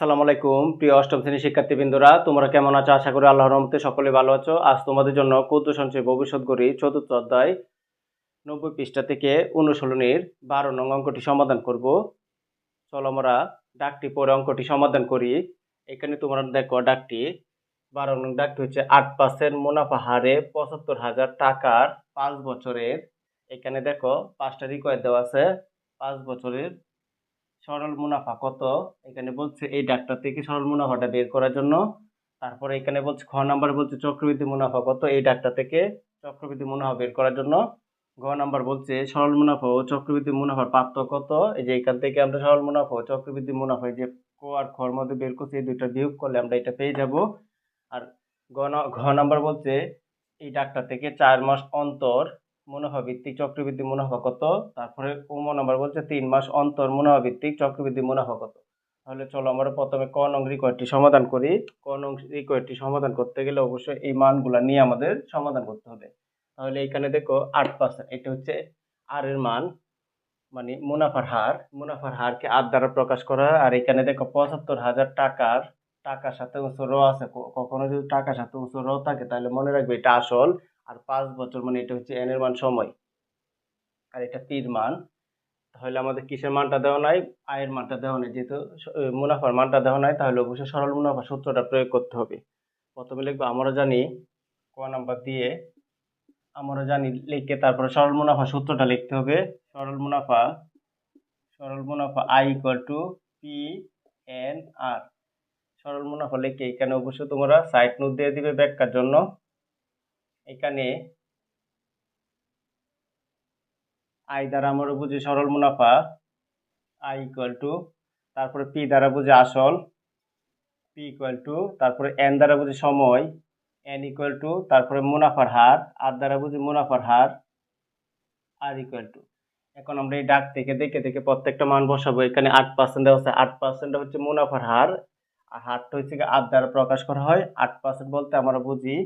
আসসালামু আলাইকুম। প্রিয় অষ্টম শ্রেণির শিক্ষার্থীবৃন্দরা, তোমরা কেমন আছো? আশা করি আল্লাহর রহমতে সকলে ভালো আছো। আজ তোমাদের জন্য ক্ষুদ্র সঞ্চয় ভবিষ্যৎ গড়ি চতুর্থ অধ্যায় নব্বই পৃষ্ঠা থেকে অনুশীলনীর বারো নং অঙ্কটি সমাধান করব। চলো আমরা ডাকটি পরে অঙ্কটি সমাধান করি। এখানে তোমরা দেখো ডাকটি বারো নং ডাকটি হচ্ছে আট পার্সেন্ট মুনাফা হারে পঁচাত্তর হাজার টাকার পাঁচ বছরের। এখানে দেখো পাঁচটা রিকোয়ার দেওয়া আছে। পাঁচ বছরের সরল মুনাফা কত? এখানে বলছে এই ডাকটা থেকে সরল মুনাফাটা বের করার জন্য। তারপরে এখানে বলছে খ নাম্বার বলছে চক্রবৃদ্ধি মুনাফা কত? এই ডাকটা থেকে চক্রবৃদ্ধি মুনাফা বের করার জন্য। ঘ নাম্বার বলছে সরল মুনাফা ও চক্রবৃদ্ধি মুনাফার পার্থক্য কত? এই যে এখান থেকে আমরা সরল মুনাফা ও চক্রবৃদ্ধি মুনাফা যে ক আর খর মধ্যে বের করছি, এই দুইটা বিয়োগ করলে আমরা এটা পেয়ে যাব। আর ঘ নাম্বার বলছে এই ডাকটা থেকে চার মাস অন্তর মুনাফা ভিত্তিক চক্রবৃদ্ধি মুনাফা কত? তারপরে উম নাম্বার বলছে তিন মাস অন্তর মুনাফা ভিত্তিক চক্রবৃদ্ধি মুনাফা কত? তাহলে চলো আমরা প্রথমে ক নং রিকোয়ারটি সমাধান করি। ক নং রিকোয়ারটি সমাধান করতে গেলে অবশ্যই এই মানগুলা নিয়ে আমাদের সমাধান করতে হবে। তাহলে এখানে দেখো আট পার্সেন্ট এটা হচ্ছে আর এর মান মানে মুনাফার হার। মুনাফার হারকে আর দ্বারা প্রকাশ করা আর এখানে দেখো পঁচাত্তর হাজার টাকার টাকার সাথে উঁচু র আছে কখনো যদি টাকার সাথে উঁচু র থাকে, তাহলে মনে রাখবে এটা আসল আর পাঁচ বছর মানে এটা হচ্ছে এন এর মান সময়। আর এটা পির মান। তাহলে আমাদের কিসের মানটা দেওয়া নাই? আয়ের মানটা দেওয়া নাই। যেহেতু মুনাফার মানটা দেওয়া নাই, তাহলে অবশ্যই সরল মুনাফা সূত্রটা প্রয়োগ করতে হবে। প্রথমে লিখব, আমরা জানি ক নাম্বার দিয়ে আমরা জানি লিখে তারপরে সরল মুনাফা সূত্রটা লিখতে হবে। সরল মুনাফা সরল মুনাফা I equal to P N R সরল মুনাফা লিখে এখানে অবশ্যই তোমরা সাইড নোট দিয়ে দিবে ব্যাখ্যার জন্য। এখানে আই দ্বারা আমরা বুঝি সরল মুনাফা আই ইকুয়াল টু তারপরে পি দ্বারা বুঝি আসল পি ইকুয়াল টু তারপরে এন দ্বারা বুঝি সময় এন ইকুয়াল টু তারপরে মুনাফার হার আর দ্বারা বুঝি মুনাফার হার আর ইকুয়াল টু এখন আমরা এই ডাক থেকে, দেখে দেখে প্রত্যেকটা মান বসাবো। এখানে আট পার্সেন্ট দেওয়া আছে। আট পার্সেন্ট হচ্ছে মুনাফার হার। আর হারটা হচ্ছে আট দ্বারা প্রকাশ করা হয়। আট পার্সেন্ট বলতে আমরা বুঝি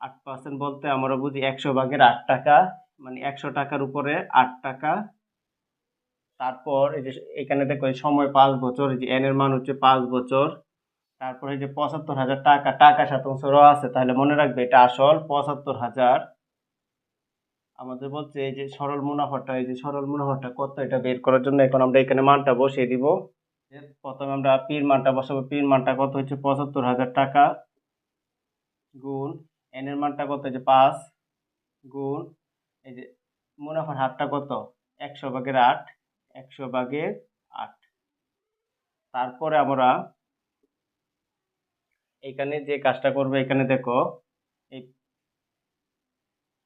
আট পার্সেন্ট বলতে আমরা বুঝি একশো ভাগের আট টাকা মানে একশো টাকার উপরে আট টাকা। তারপর এই যে এখানে দেখো সময় পাঁচ বছর, এই যে এন এর মান হচ্ছে পাঁচ বছর। তারপরে এই যে পঁচাত্তর হাজার টাকা টাকা সাথে অংশ র আছে, তাহলে মনে রাখবে এটা আসল পঁচাত্তর হাজার। আমাদের বলছে এই যে সরল মুনাফাটা, এই যে সরল মুনাফাটা কত, এটা বের করার জন্য এখন আমরা এখানে মানটা বসিয়ে দিব। প্রথমে আমরা পির মানটা বসাবো, পির মানটা কত হচ্ছে পঁচাত্তর হাজার টাকা। গুণ এন এর মানটা কত? যে পাঁচ গুণ, এই যে মুনাফার হারটা কত? একশো ভাগের আট, একশো ভাগের আট। তারপরে আমরা এখানে যে কাজটা করব, এখানে দেখো, এই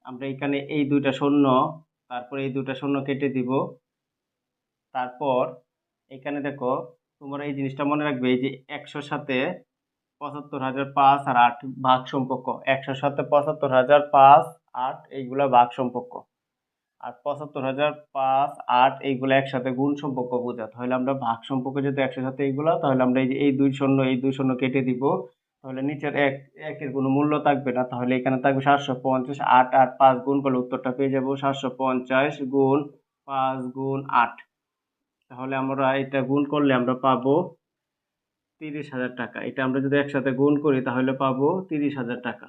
আমরা এখানে এই দুইটা শূন্য, তারপরে এই দুইটা শূন্য কেটে দিব। তারপর এখানে দেখো, তোমরা এই জিনিসটা মনে রাখবে, এই যে একশোর সাথে পঁচাত্তর হাজার পাঁচ আর আট ভাগ সম্পর্ক। একশোর সাথে পঁচাত্তর হাজার পাঁচ, আট, এইগুলা ভাগ সম্পর্ক। আর পঁচাত্তর হাজার পাঁচ, আট, এইগুলো একসাথে গুণ সম্পর্ক বোঝা। তাহলে আমরা ভাগ সম্পর্ক যদি একশোর সাথে এইগুলো, তাহলে আমরা এই যে এই দুই শূন্য, এই দুই শূন্য কেটে দিব। তাহলে নিচের এক, একের কোনো মূল্য থাকবে না। তাহলে এখানে থাকবে সাতশো পঞ্চাশ, আট আট, পাঁচ গুণ করলে উত্তরটা পেয়ে যাব সাতশো পঞ্চাশ গুণ পাঁচ গুণ আট। তাহলে আমরা এটা গুণ করলে আমরা পাবো তিরিশ হাজার টাকা। এটা আমরা যদি একসাথে গুণ করি, তাহলে পাবো তিরিশ হাজার টাকা।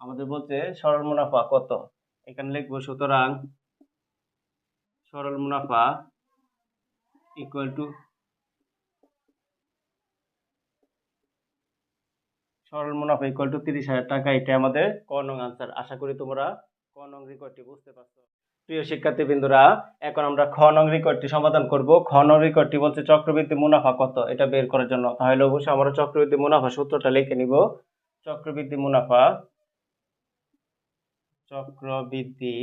আমাদের বলছে, সরল মুনাফা কত? এখানে লিখব, সুতরাং সরল মুনাফা ইকুয়াল টু সরল মুনাফা ইকুয়াল টু তিরিশ হাজার টাকা। এটা আমাদের ক নং আনসার আশা করি তোমরা ক নং রেকর্ডটি বুঝতে পারছ। প্রিয় শিক্ষার্থীবৃন্দরা, এখন আমরা খ নং রেকর্ডটি সমাধান করব। খ নং রেকর্ডটি বলছে চক্রবৃদ্ধি মুনাফা কত? এটা বের করার জন্য। তাহলে অবশ্যই আমরা চক্রবৃদ্ধি মুনাফা সূত্রটা লিখে নিব। চক্রবৃদ্ধি মুনাফা চক্রবৃদ্ধি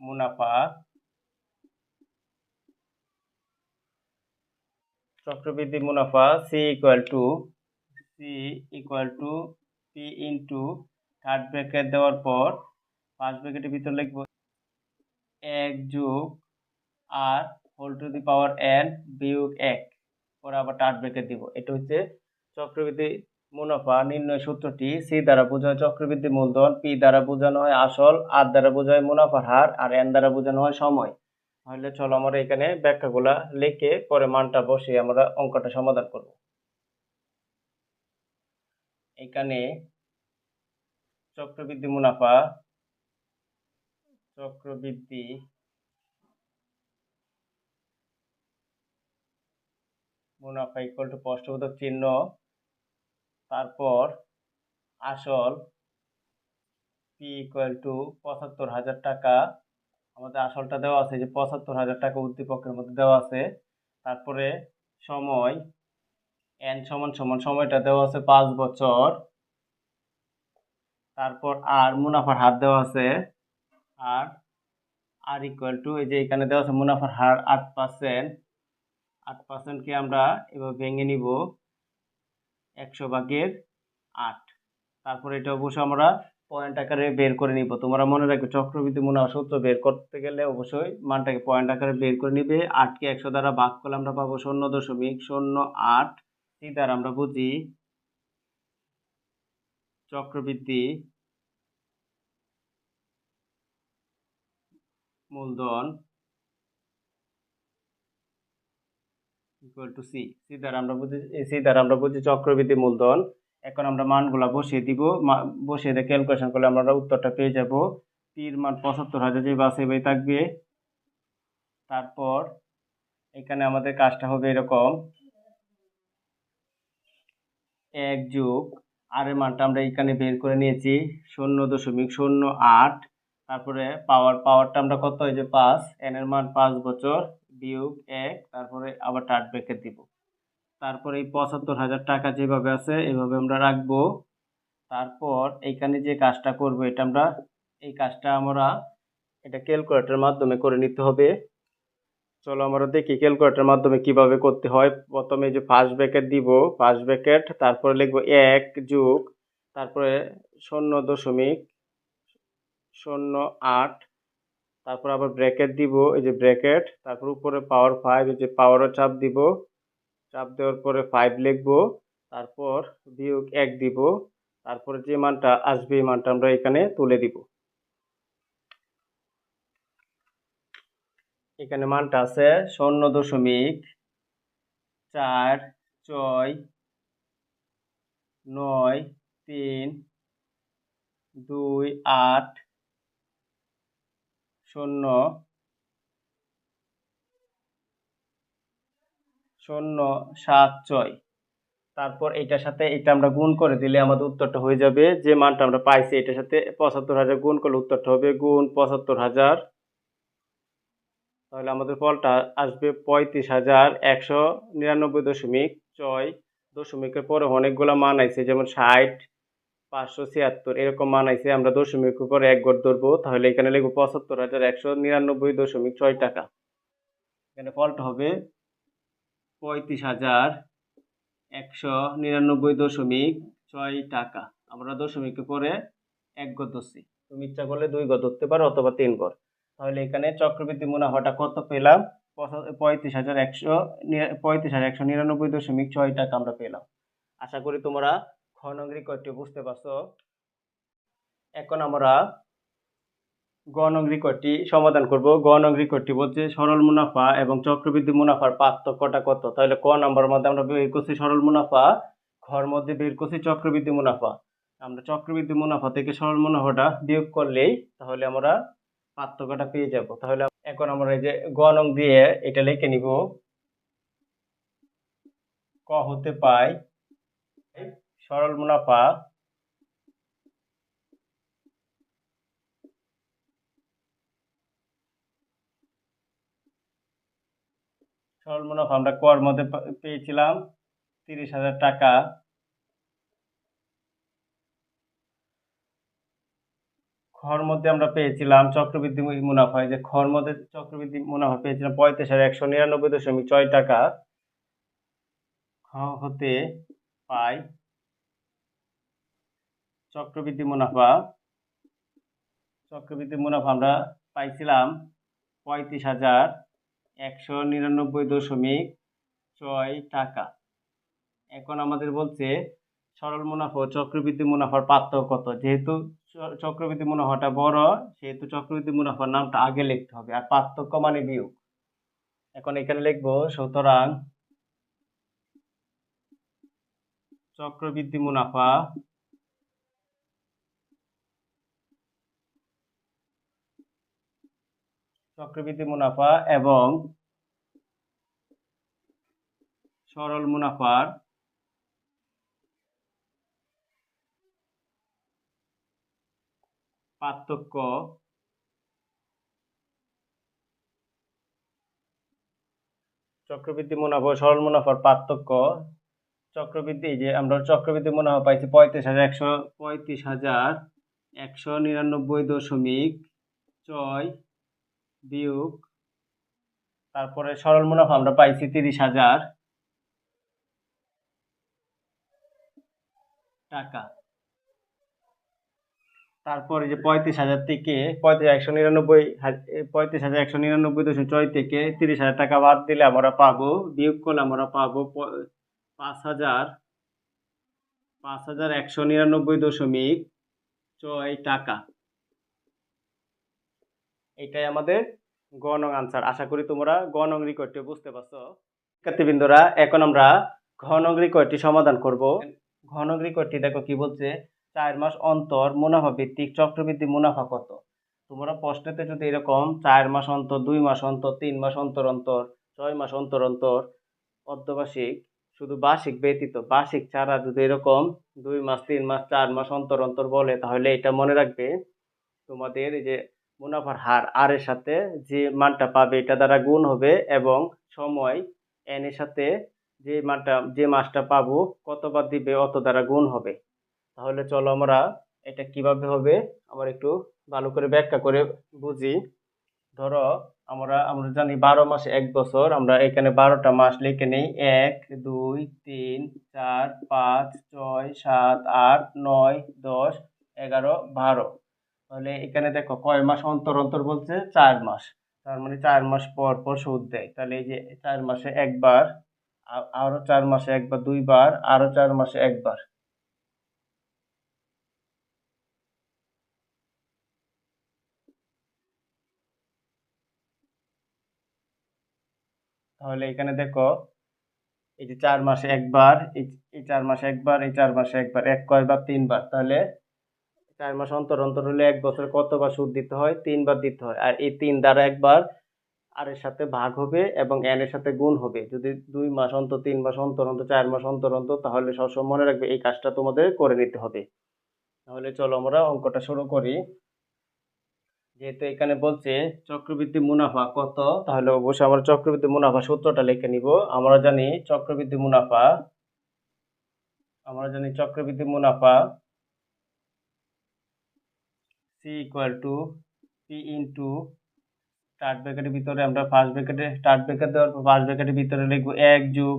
মুনাফা চক্রবৃদ্ধি মুনাফা C equal to C equal to P into third bracket দেওয়ার পর ফার্স্ট ব্র্যাকেটের ভিতর লিখব এক যোগ R whole to the power N বিয়োগ এক পরে আবার থার্ড ব্র্যাকেট দিব। এটা হচ্ছে চক্রবৃদ্ধি মুনাফা নির্ণয় সূত্রটি। সি দ্বারা বোঝায় চক্রবৃদ্ধি মূলধন পি দ্বারা বোঝানো হয় আসল আর দ্বারা বোঝায় মুনাফার হার, আর এন দ্বারা বোঝানো হয় সময়। তাহলে চলো আমরা এখানে ব্যাখ্যাগুলা লিখে পরে মানটা বসে আমরা অঙ্কটা সমাধান করব। এখানে চক্রবৃদ্ধি মুনাফা চক্রবৃদ্ধি মুনাফা ইকুয়াল টু প্রশ্নবোধক চিহ্ন। তারপর আসল পি ইকুয়াল টু পঁচাত্তর হাজার টাকা। আমাদের আসলটা দেওয়া আছে যে পঁচাত্তর হাজার টাকা উদ্দীপকের মধ্যে দেওয়া আছে। তারপরে সময় এন সমান সমান সময়টা দেওয়া আছে পাঁচ বছর। তারপর আর মুনাফার হাত দেওয়া আছে আর আর ইকুয়াল টু এই যে এখানে দেওয়া আছে মুনাফার হার আট পার্সেন্ট আট পার্সেন্টকে আমরা এবার ভেঙে নিব, একশো ভাগের আট। তারপরে এটা অবশ্যই আমরা পয়েন্ট আকারে বের করে নিব। তোমরা মনে রাখবে চক্রবৃদ্ধি মুনাফা সূত্র বের করতে গেলে অবশ্যই মানটাকে পয়েন্ট আকারে বের করে নিবে। আটকে একশো দ্বারা ভাগ করলে আমরা পাবো শূন্য দশমিক শূন্য আট। সি দ্বারা আমরা বুঝি চক্রবৃদ্ধি মূলধন ইকুয়াল টু সি সি দ্বারা আমরা বুঝি সি দ্বারা আমরা বুঝি চক্রবৃদ্ধি মূলধন। এখন আমরা মানগুলা বসিয়ে দিব। বসিয়ে দিয়ে ক্যালকুলেশন করলে আমরা উত্তরটা পেয়ে যাব। পির মান পঁচাত্তর হাজার যে বাসে বাই থাকবে, তারপর এখানে আমাদের কাজটা হবে এরকম। এক যোগ, আর এর মানটা আমরা এখানে বের করে নিয়েছি শূন্য দশমিক শূন্য আট। তারপরে পাওয়ার পাওয়ারটা আমরা কত? হয়েছে পাঁচ এন এর মান পাঁচ বছর, বিয়োগ এক, তারপরে আবার টাট ব্রেকেট দিব। তারপরে এই পঁচাত্তর হাজার টাকা যেভাবে আছে, এভাবে আমরা রাখব। তারপর এইখানে যে কাজটা করব, এটা আমরা, এই কাজটা আমরা এটা ক্যালকুলেটরের মাধ্যমে করে নিতে হবে। চলো আমরা দেখি ক্যালকুলেটরের মাধ্যমে কীভাবে করতে হয়। প্রথমে যে ফার্স্ট ব্র্যাকেট দিব ফার্স্ট ব্র্যাকেট তারপরে লিখব এক যোগ, তারপরে শূন্য দশমিক শূন্য আট। তারপর আবার ব্র্যাকেট দিব, এই যে ব্র্যাকেট। তারপর উপরে পাওয়ার ফাইভ এই যে পাওয়ারও চাপ দিব। চাপ দেওয়ার পরে ফাইভ লিখব। তারপর বিয়োগ এক দিব। তারপরে যে মানটা আসবে, এই মানটা আমরা এখানে তুলে দিব। এখানে মানটা আছে শূন্য দশমিক চার, ছয়, নয়, তিন, দুই, আট শূন্য শূন্য, সাত, ছয়। তারপর এটার সাথে এটা আমরা গুণ করে দিলে আমাদের উত্তরটা হয়ে যাবে। যে মানটা আমরা পাইছি, এটার সাথে পঁচাত্তর হাজার গুণ করলে উত্তরটা হবে গুণ পঁচাত্তর হাজার। তাহলে আমাদের ফলটা আসবে পঁয়ত্রিশ হাজার একশো নিরানব্বই দশমিক ছয়। দশমিকের পরে অনেকগুলো মান আইছে, যেমন ষাট পাঁচশো ছিয়াত্তর, এরকম মান আইছে আমরা দশমিকের উপরে এক গড় ধরবো, তাহলে এখানে লিখব পঁচাত্তর হাজার একশো নিরানব্বই দশমিক ছয় টাকা। এখানে ফলটা হবে পঁয়ত্রিশ হাজার একশো নিরানব্বই দশমিক ছয় টাকা। আমরা দশমিক পরে এক গড় ধরছি। তুমি ইচ্ছা করলে দুই গড় ধরতে পারো অথবা তিন গড়। তাহলে এখানে চক্রবৃদ্ধি মুনাফাটা কত পেলাম? পঁয়ত্রিশ হাজার একশো পঁয়ত্রিশ হাজার একশো নিরানব্বই দশমিক ছয় টাকা আমরা পেলাম। আশা করি তোমরা খ নং রেকর্ডটি বুঝতে পারছ? এখন আমরা গ নং রেকর্ডটি সমাধান করব। গ নং রেকর্ডটি বলছে? সরল মুনাফা এবং চক্রবৃদ্ধি মুনাফার পার্থক্যটা কত? তাহলে ক নাম্বার মধ্যে আমরা বের করছি সরল মুনাফা, ঘর মধ্যে বের করছি চক্রবৃদ্ধি মুনাফা। আমরা চক্রবৃদ্ধি মুনাফা থেকে সরল মুনাফাটা বিয়োগ করলেই তাহলে আমরা পার্থক্যটা পেয়ে যাব। তাহলে এখন আমরা এই যে গ নং দিয়ে এটা লিখে নিব। ক হতে পাই সরল মুনাফা সরল মুনাফা আমরা কর মধ্যে পেয়েছিলাম তিরিশ হাজার টাকা। খর মধ্যে আমরা পেয়েছিলাম চক্রবৃদ্ধি মুনাফা যে খর মধ্যে চক্রবৃদ্ধি মুনাফা পেয়েছিলাম পঁয়ত্রিশ হাজার একশো নিরানব্বই দশমিক ছয় টাকা। খ হতে পাই চক্রবৃদ্ধি মুনাফা চক্রবৃদ্ধি মুনাফা আমরা পাইছিলাম পঁয়ত্রিশ হাজার একশো নিরানব্বই দশমিক ছয় টাকা। এখন আমাদের বলছে সরল মুনাফা ও চক্রবৃদ্ধি মুনাফার পার্থক্য কত? যেহেতু চক্রবৃদ্ধি মুনাফাটা বড়, সেহেতু চক্রবৃদ্ধি মুনাফার নামটা আগে লিখতে হবে, আর পার্থক্য মানে বিয়োগ। এখন এখানে লিখব, সুতরাং চক্রবৃদ্ধি মুনাফা চক্রবৃদ্ধি মুনাফা এবং সরল মুনাফার পার্থক্য চক্রবৃদ্ধি মুনাফা সরল মুনাফার পার্থক্য। চক্রবৃদ্ধি যে আমরা চক্রবৃদ্ধি মুনাফা পাইছি পঁয়ত্রিশ হাজার একশো, পঁয়ত্রিশ হাজার একশো নিরানব্বই দশমিক ছয় বিয়োগ, তারপরে সরল মুনাফা আমরা পাইছি তিরিশ হাজার টাকা। তারপরে যে পঁয়ত্রিশ হাজার থেকে পঁয়ত্রিশ একশো নিরানব্বই পঁয়ত্রিশ হাজার একশো নিরানব্বই দশমিক ছয় থেকে তিরিশ হাজার টাকা বাদ দিলে আমরা পাবো, বিয়োগ করলে আমরা পাবো পাঁচ হাজার পাঁচ হাজার একশো নিরানব্বই দশমিক ছয় টাকা। এটাই আমাদের গণং আনসার আশা করি তোমরা গণং রিকোয়েডটি বুঝতে পারছ। শিক্ষার্থীবৃন্দরা, এখন আমরা ঘনং রিকোয়েডটি সমাধান করব। ঘনং রিকোয়েডটি দেখো কি বলছে, চার মাস অন্তর মুনাফা ভিত্তিক চক্রবৃদ্ধি মুনাফা কত? তোমরা প্রশ্নেতে যদি এরকম চার মাস অন্তর, দুই মাস অন্তর, তিন মাস অন্তর অন্তর, ছয় মাস অন্তর অন্তর অর্ধবার্ষিক, শুধু বার্ষিক ব্যতীত, বার্ষিক ছাড়া যদি এরকম দুই মাস, তিন মাস, চার মাস অন্তর অন্তর বলে, তাহলে এটা মনে রাখবে। তোমাদের এই যে মুনাফার হার, আর এর সাথে যে মানটা পাবে এটা দ্বারা গুণ হবে এবং সময় এন এর সাথে যে মানটা, যে মাসটা পাবো কতবার দিবে অত দ্বারা গুণ হবে। তাহলে চলো আমরা এটা কীভাবে হবে আমরা একটু ভালো করে ব্যাখ্যা করে বুঝি। ধরো আমরা আমরা জানি বারো মাসে এক বছর, আমরা এখানে বারোটা মাস লিখে নেই, এক, দুই, তিন, চার, পাঁচ, ছয়, সাত, আট, নয়, দশ, এগারো, বারো। তাহলে এখানে দেখো কয় মাস অন্তর অন্তর বলছে? চার মাস। তার মানে চার মাস পর পর সুদ দেয়। তাহলে এই যে চার মাসে একবার আরও চার মাসে একবার, দুইবার, আরও চার মাসে একবার। তাহলে এখানে দেখো, এই যে চার মাসে একবার, এই এই চার মাসে একবার, এই চার মাসে একবার, এক কয়বার, তিনবার। তাহলে চার মাস অন্তর অন্তর হলে এক বছরে কতবার সুদ দিতে হয়? তিনবার দিতে হয়। আর এই তিন দ্বারা একবার আর এর সাথে ভাগ হবে এবং এন এর সাথে গুণ হবে। যদি দুই মাস অন্তর, তিন মাস অন্তর অন্তর, চার মাস অন্তর অন্তর, তাহলে সবসময় মনে রাখবে এই কাজটা তোমাদের করে নিতে হবে। তাহলে চলো আমরা অঙ্কটা শুরু করি। যেহেতু এখানে বলছে চক্রবৃদ্ধি মুনাফা কত, তাহলে অবশ্যই আমরা চক্রবৃদ্ধি মুনাফা সূত্রটা লিখে নিব। আমরা জানি চক্রবৃদ্ধি মুনাফা, আমরা জানি চক্রবৃদ্ধি মুনাফা C equal to P into start ব্র্যাকেটের ভিতরে আমরা ফার্স্ট ব্র্যাকেটে স্টার্ট ব্র্যাকেট দেওয়ার পর ফার্স্ট ব্র্যাকেটের ভিতরে লিখব এক যুগ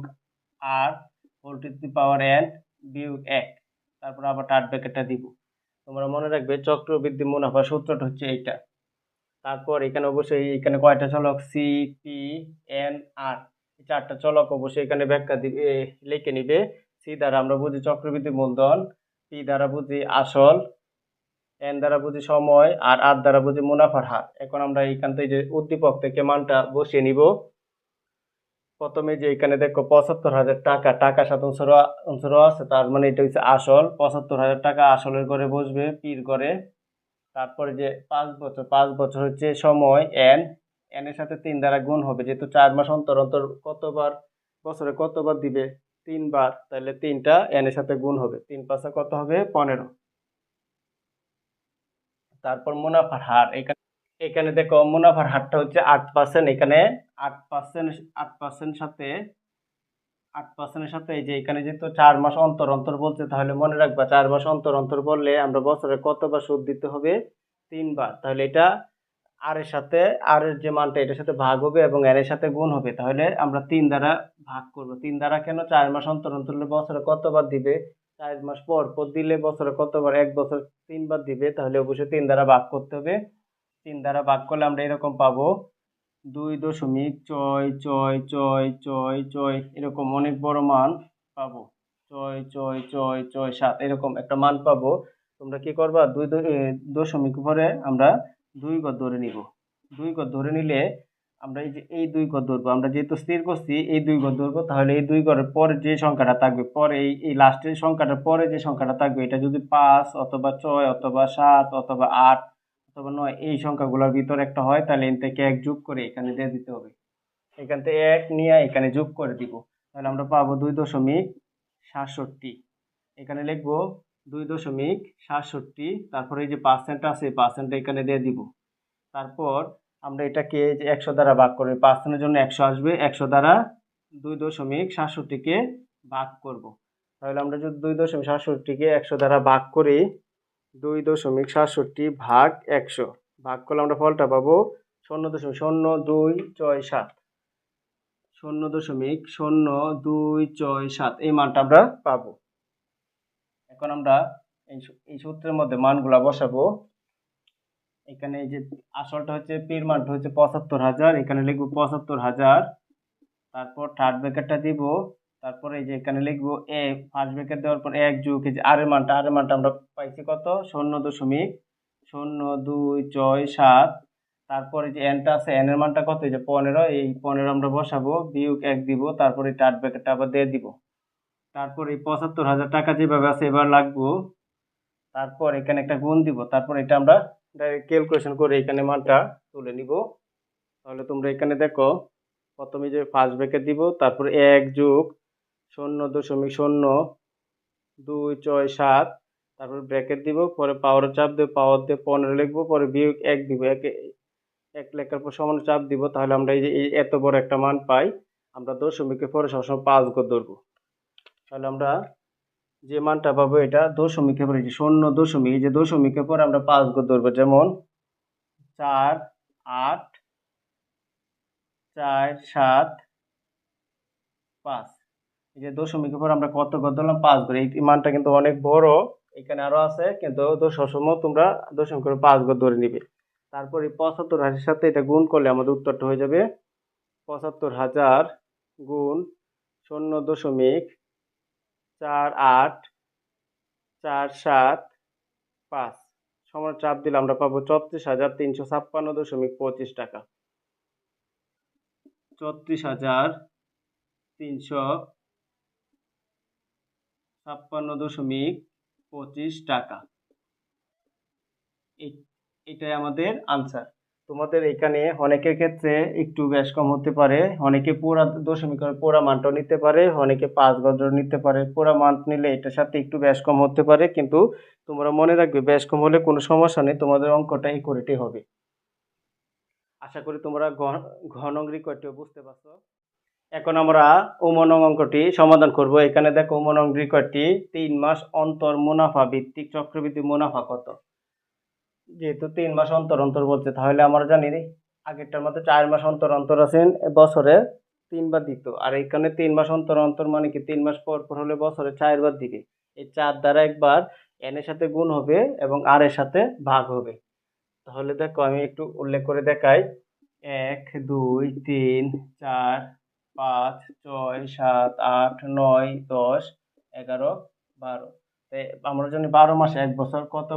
R whole to the power N বিয়োগ এক। তারপর আবার থার্ড ব্র্যাকেটটা দিব। তোমরা মনে রাখবে চক্রবৃদ্ধি মুনাফা সূত্রটা হচ্ছে এইটা। তারপর এখানে অবশ্যই এখানে কয়টা চলক? সি পি এন আর চারটা চলক অবশ্যই এখানে ব্যাখ্যা দিবে লিখে নিবে। সি দ্বারা আমরা বুঝি চক্রবৃদ্ধি মূলধন পি দ্বারা বুঝি আসল এন দ্বারা বুঝি সময় আর আর দ্বারা বুঝি মুনাফার হার। এখন আমরা এইখান থেকে যে উদ্দীপক থেকে মানটা বসিয়ে নিব। প্রথমে যে এখানে দেখো পঁচাত্তর হাজার টাকা টাকা সাথে উনসর আছে, তার মানে এটা হচ্ছে আসল। পঁচাত্তর হাজার টাকা আসলের ঘরে বসবে, পির ঘরে। তারপরে যে পাঁচ বছর পাঁচ বছর হচ্ছে সময়, এন। এন এর সাথে তিন দ্বারা গুণ হবে, যেহেতু চার মাস অন্তর অন্তর কতবার, বছরে কতবার দিবে? তিনবার, তাহলে তিনটা এন এর সাথে গুণ হবে। তিন পাঁচে কত হবে? পনেরো। তারপর মুনাফার হার। এখানে এখানে দেখো মুনাফার হারটা হচ্ছে আট পার্সেন্ট এখানে আট পার্সেন্ট আট পার্সেন্ট সাথে, আট পার্সেন্টের সাথে এই যে এখানে যেহেতু চার মাস অন্তর অন্তর বলছে, তাহলে মনে রাখবা চার মাস অন্তর অন্তর বললে আমরা বছরে কতবার সুদ দিতে হবে? তিনবার। তাহলে এটা আর এর সাথে আর এর যে মানটা এটার সাথে ভাগ হবে এবং এর সাথে গুণ হবে। তাহলে আমরা তিন দ্বারা ভাগ করব। তিন দ্বারা কেন? চার মাস অন্তর অন্তর বছরে কতবার দিবে? চার মাস পর পর দিলে বছরে কতবার? এক বছর তিনবার দিবে, তাহলে অবশ্যই তিন দ্বারা ভাগ করতে হবে। তিন দ্বারা ভাগ করলে আমরা এরকম পাবো। দুই দশমিক ছয় ছয় ছয় ছয় ছয়, এরকম অনেক বড় মান পাবো। ছয় ছয় ছয় ছয়, সাত, এরকম একটা মান পাবো। তোমরা কি করবা? দুই দশমিক উপরে আমরা দুই গড় ধরে নিব। দুই গড় ধরে নিলে আমরা এই যে এই দুই গড় ধরবো আমরা যেহেতু স্থির করছি এই দুই গড় ধরবো তাহলে এই দুই গড়ের পরে যে সংখ্যাটা থাকবে, পরে এই এই লাস্টের সংখ্যাটার পরে যে সংখ্যাটা থাকবে, এটা যদি পাঁচ অথবা ছয় অথবা সাত অথবা আট অথবা নয়, এই সংখ্যাগুলোর ভিতরে একটা হয়, তাহলে এন থেকে এক যোগ করে এখানে দিয়ে দিতে হবে। এখান থেকে এক নিয়ে এখানে যোগ করে দিব। তাহলে আমরা পাবো দুই দশমিক সাতষট্টি। এখানে লিখব দুই দশমিক সাতষট্টি, তারপরে এই যে পার্সেন্ট আছে পার্সেন্ট এখানে দিয়ে দিব। তারপর আমরা এটাকে যে একশো দ্বারা ভাগ করব পার্সেন্টের জন্য একশো আসবে, একশো দ্বারা দুই দশমিক সাতষট্টিকে ভাগ করব। তাহলে আমরা যদি দুই দশমিক সাতষট্টিকে একশো দ্বারা ভাগ করি, দুই দশমিক সাতষট্টি ভাগ একশো, ভাগ করলে আমরা ফলটা পাবো শূন্য দশমিক শূন্য দুই ছয় সাত। শূন্য দশমিক শূন্য দুই ছয় সাত, এই মানটা আমরা পাবো। এখন আমরা এই সূত্রের মধ্যে মানগুলা বসাবো। এখানে এই যে আসলটা হচ্ছে পির মানটা হচ্ছে পঁচাত্তর হাজার, এখানে লিখব পঁচাত্তর হাজার। তারপর থার্ড ব্র্যাকেটটা দিব, তারপরে এই যে এখানে লিখব এ ফার্স্ট ব্র্যাকেট দেওয়ার পর এক যুগ, এই যে আর মানটা আর মানটা আমরা পাইছি কত? শূন্য দশমিক, শূন্য দুই ছয় সাত। তারপরে যে এনটা আছে এন এর মানটা কত? এই যে পনেরো, এই পনেরো আমরা বসাবো, বিয়োগ এক দিব, তারপরে থার্ড ব্যাকেটটা আবার দিয়ে দিব। তারপর এই পঁচাত্তর হাজার টাকা যেভাবে আছে, এবার লাগবো। তারপর এখানে একটা গুণ দিব, তারপর এটা আমরা ডাইরেক্ট ক্যালকুলেশন করে এখানে মানটা তুলে নিব। তাহলে তোমরা এখানে দেখো, প্রথমে যে ফার্স্ট ব্র্যাকেট দিব, তারপর এক যোগ শূন্য দশমিক শূন্য দুই ছয় সাত, তারপর ব্র্যাকেট দিব, পরে পাওয়ার চাপ দেব পাওয়ার দিয়ে পনেরো লিখব, পরে বিয়োগ এক দিব, এক এক লেখার পর সমান চাপ দিব, তাহলে আমরা এই যে এত বড় একটা মান পাই, আমরা দশমিকের পরে সবসময় পাঁচ গো ধরবো। তাহলে আমরা যে মানটা পাবো এটা দশমিকের পরে যে শূন্য দশমিক যে দশমিকের পরে আমরা পাঁচ গড় ধরবো, যেমন চার, আট, চার, সাত, পাঁচ। এই যে দশমিকের পর আমরা কত গড় ধরলাম? পাঁচ গড় এই মানটা কিন্তু অনেক বড়, এখানে আরও আছে, কিন্তু সবসময় তোমরা দশমিক করে পাঁচ গড় ধরে নিবে। তারপর এই পঁচাত্তর হাজারের সাথে এটা গুণ করলে আমাদের উত্তরটা হয়ে যাবে পঁচাত্তর হাজার গুণ শূন্য দশমিক চার আট, চার সাত, পাঁচ। সমান চাপ দিলে আমরা পাবো চত্রিশ হাজার তিনশো ছাপ্পান্ন দশমিক পঁচিশ টাকা। চত্রিশ হাজার তিনশো ছাপ্পান্ন দশমিক পঁচিশ টাকা। এটাই আমাদের আনসার তোমাদের এখানে অনেকের ক্ষেত্রে একটু বেশ কম হতে পারে। অনেকে পুরা দশমিক পুরা মানটাও নিতে পারে, অনেকে পাঁচ গজর নিতে পারে। পুরা মান নিলে এটার সাথে একটু বেশ কম হতে পারে, কিন্তু তোমরা মনে রাখবে বেশ কম হলে কোনো সমস্যা নেই, তোমাদের অঙ্কটা একুরেটই হবে। আশা করি তোমরা ঘন রিকোয়ারটিও বুঝতে পারছ। এখন আমরা উমনং অঙ্কটি সমাধান করব। এখানে দেখো উমনং রিকোয়ারটি তিন মাস অন্তর মুনাফা ভিত্তিক চক্রবৃদ্ধি মুনাফা কত? যেহেতু তিন মাস অন্তর অন্তর বলছে, তাহলে আমরা জানি আগেরটার মধ্যে চার মাস অন্তর অন্তর আছেন বছরে তিনবার দিত। আর এখানে তিন মাস অন্তর অন্তর মানে কি, তিন মাস পর পর হলে বছরে চারবার দিবে। এই চার দ্বারা একবার এন এর সাথে গুণ হবে এবং আর এর সাথে ভাগ হবে। তাহলে দেখো, আমি একটু উল্লেখ করে দেখাই। এক, দুই, তিন, চার, পাঁচ, ছয়, সাত, আট, নয়, দশ, এগারো, বারো। আমরা জানি বারো মাসে এক বছর কত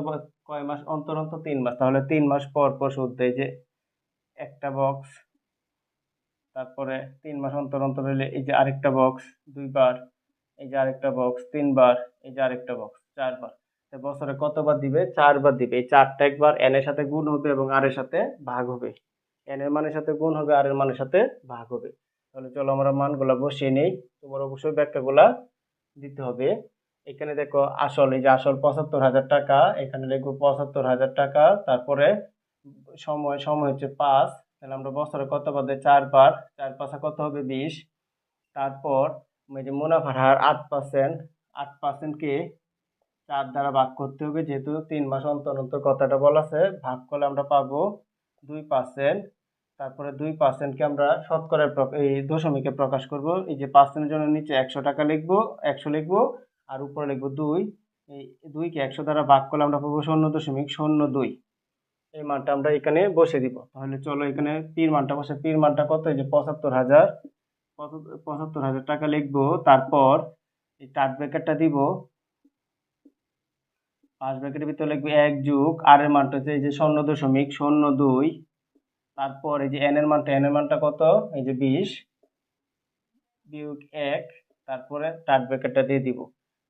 কয় মাস? অন্তর অন্তর তিন মাস। তাহলে তিন মাস পর পর সুদ দেয় যে একটা বক্স তারপরে তিন মাস অন্তর অন্তর হলে এই যে আরেকটা বক্স দুইবার, এই যে আরেকটা বক্স তিনবার, এই যে আরেকটা বক্স চারবার। বছরে কতবার দিবে? চারবার দিবে। এই চারটা একবার এন এর সাথে গুণ হবে এবং আর এর সাথে ভাগ হবে। এন এর মানের সাথে গুণ হবে আর এর মানের সাথে ভাগ হবে। তাহলে চলো আমরা মানগুলা বসিয়ে নেই। তোমার অবশ্যই ব্যাখ্যাগুলা দিতে হবে। এখানে দেখো আসল, এই যে আসল পঁচাত্তর হাজার টাকা, এখানে লিখব পঁচাত্তর হাজার টাকা, তারপরে সময় সময় হচ্ছে পাঁচ, তাহলে আমরা বছরে কত বাদে চারবার চার পাঁচা কত হবে? বিশ। তারপর এই যে মুনাফার হার আট পার্সেন্ট আট পার্সেন্টকে চার দ্বারা ভাগ করতে হবে, যেহেতু তিন মাস অন্তর অন্তর কথাটা বলা আছে, ভাগ করলে আমরা পাবো দুই পার্সেন্ট তারপরে দুই পার্সেন্টকে আমরা শতকরার এই দশমিকে প্রকাশ করব, এই যে পার্সেন্টের জন্য নিচে একশো টাকা লিখব, একশো লিখব আর উপরে লিখব দুই। এই দুইকে একশো দ্বারা ভাগ করলে আমরা পাবো শূন্য দশমিক শূন্য দুই। এই মানটা আমরা এখানে বসে দিব। তাহলে চলো এখানে পীর মানটা বসে। পীর মানটা কত? এই যে পঁচাত্তর হাজার। পঁচাত্তর হাজার টাকা লিখব। তারপর এই চার ব্র্যাকেটটা দিব। পাঁচ ব্র্যাকেটের ভিতরে লিখব এক যুগ। আর এর মানটা হচ্ছে এই যে শূন্য দশমিক শূন্য দুই। তারপর এই যে এন এর মানটা এন এর মানটা কত? এই যে বিশ। বিয়োগ এক। তারপরে থার্ড ব্র্যাকেটটা দিয়ে দিব।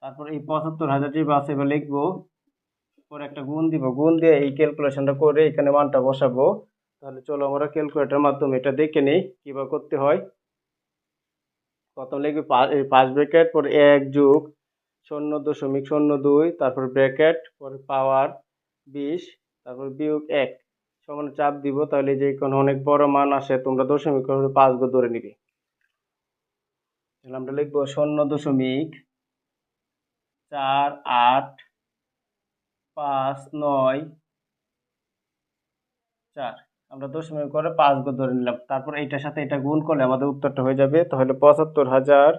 তারপর এই পঁচাত্তর হাজার যে বাস এবার লিখব, পরে একটা গুণ দিব, গুণ দিয়ে এই ক্যালকুলেশনটা করে এখানে মানটা বসাবো। তাহলে চলো আমরা ক্যালকুলেটার মাধ্যমে এটা দেখে নিই, কীভাবে করতে হয়। প্রথম লিখবে পাঁচ ব্র্যাকেট পরে এক যুগ শূন্য দশমিক শূন্য দুই, তারপর ব্র্যাকেট পরে পাওয়ার বিশ, তারপর বিয়োগ এক। সমান চাপ দিব, তাহলে যে কোনো অনেক বড় মান আসে, তোমরা দশমিক পাঁচ গো ধরে নিবে। তাহলে আমরা লিখব শূন্য দশমিক চার, আট, পাঁচ, নয়, চার। আমরা দশমিক করে পাঁচ গো ধরে নিলাম। তারপর এইটার সাথে এটা গুণ করলে আমাদের উত্তরটা হয়ে যাবে। তাহলে পঁচাত্তর হাজার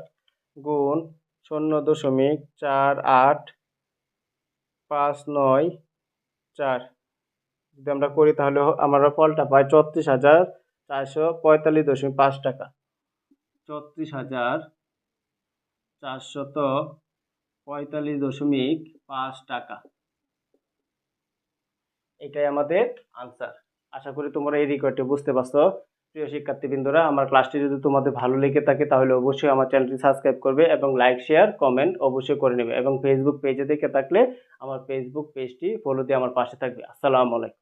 গুণ শূন্য দশমিক চার, আট, পাঁচ, নয়, চার। যদি আমরা করি তাহলে আমরা ফলটা পাই চৌত্রিশ হাজার চারশো পঁয়তাল্লিশ দশমিক পাঁচ টাকা। চৌত্রিশ হাজার চারশত পঁয়তাল্লিশ দশমিক পাঁচ টাকা। এটাই আমাদের আনসার আশা করি তোমরা এই রিকোয়ার্ডটি বুঝতে পারছ। প্রিয় শিক্ষার্থীবৃন্দরা, আমার ক্লাসটি যদি তোমাদের ভালো লেগে থাকে, তাহলে অবশ্যই আমার চ্যানেলটি সাবস্ক্রাইব করবে এবং লাইক শেয়ার কমেন্ট অবশ্যই করে নেবে এবং ফেসবুক পেজে দেখে থাকলে আমার ফেসবুক পেজটি ফলো দিয়ে আমার পাশে থাকবে। আসসালামু আলাইকুম।